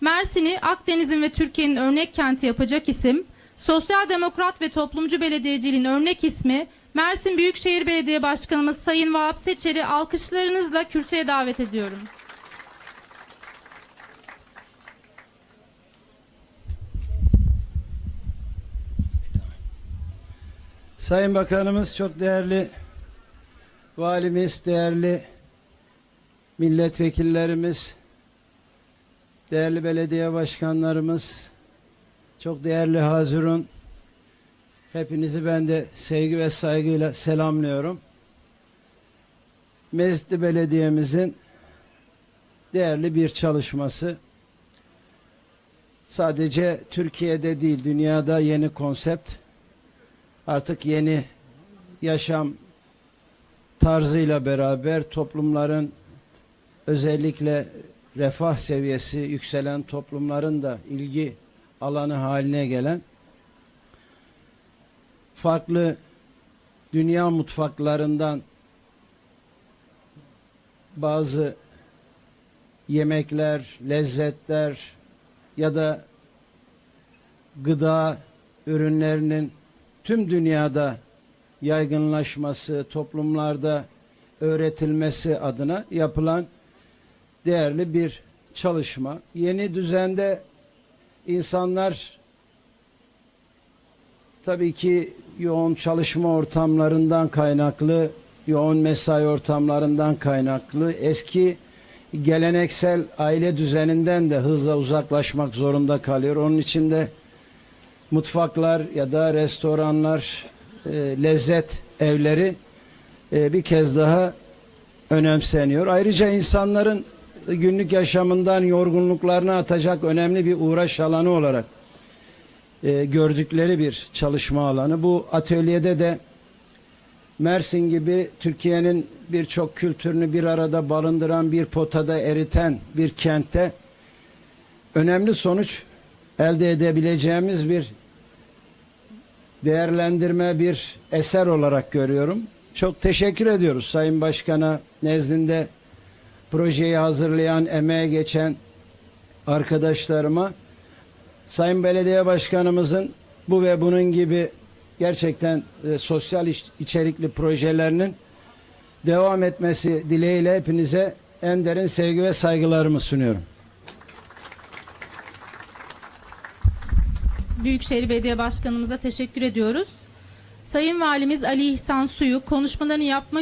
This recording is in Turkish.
Mersin'i Akdeniz'in ve Türkiye'nin örnek kenti yapacak isim, sosyal demokrat ve toplumcu belediyeciliğin örnek ismi, Mersin Büyükşehir Belediye Başkanımız Sayın Vahap Seçer'i alkışlarınızla kürsüye davet ediyorum. Sayın Bakanımız çok değerli valimiz, değerli milletvekillerimiz, değerli belediye başkanlarımız, çok değerli Hazirun, hepinizi ben de sevgi ve saygıyla selamlıyorum. Mezitli Belediye'mizin değerli bir çalışması. Sadece Türkiye'de değil, dünyada yeni konsept artık yeni yaşam tarzıyla beraber toplumların özellikle refah seviyesi yükselen toplumların da ilgi alanı haline gelen farklı dünya mutfaklarından bazı yemekler, lezzetler ya da gıda ürünlerinin tüm dünyada yaygınlaşması, toplumlarda öğretilmesi adına yapılan değerli bir çalışma. Yeni düzende insanlar tabii ki yoğun çalışma ortamlarından kaynaklı, yoğun mesai ortamlarından kaynaklı eski geleneksel aile düzeninden de hızla uzaklaşmak zorunda kalıyor. Onun için de mutfaklar ya da restoranlar, e, lezzet evleri e, bir kez daha önemseniyor. Ayrıca insanların günlük yaşamından yorgunluklarını atacak önemli bir uğraş alanı olarak e, gördükleri bir çalışma alanı. Bu atölyede de Mersin gibi Türkiye'nin birçok kültürünü bir arada barındıran, bir potada eriten bir kentte önemli sonuç elde edebileceğimiz bir değerlendirme bir eser olarak görüyorum. Çok teşekkür ediyoruz Sayın Başkan'a nezdinde projeyi hazırlayan, emeğe geçen arkadaşlarıma. Sayın Belediye Başkanımızın bu ve bunun gibi gerçekten e, sosyal iş- içerikli projelerinin devam etmesi dileğiyle hepinize en derin sevgi ve saygılarımı sunuyorum. Büyükşehir Belediye Başkanımıza teşekkür ediyoruz. Sayın Valimiz Ali İhsan Suyu konuşmalarını yapmak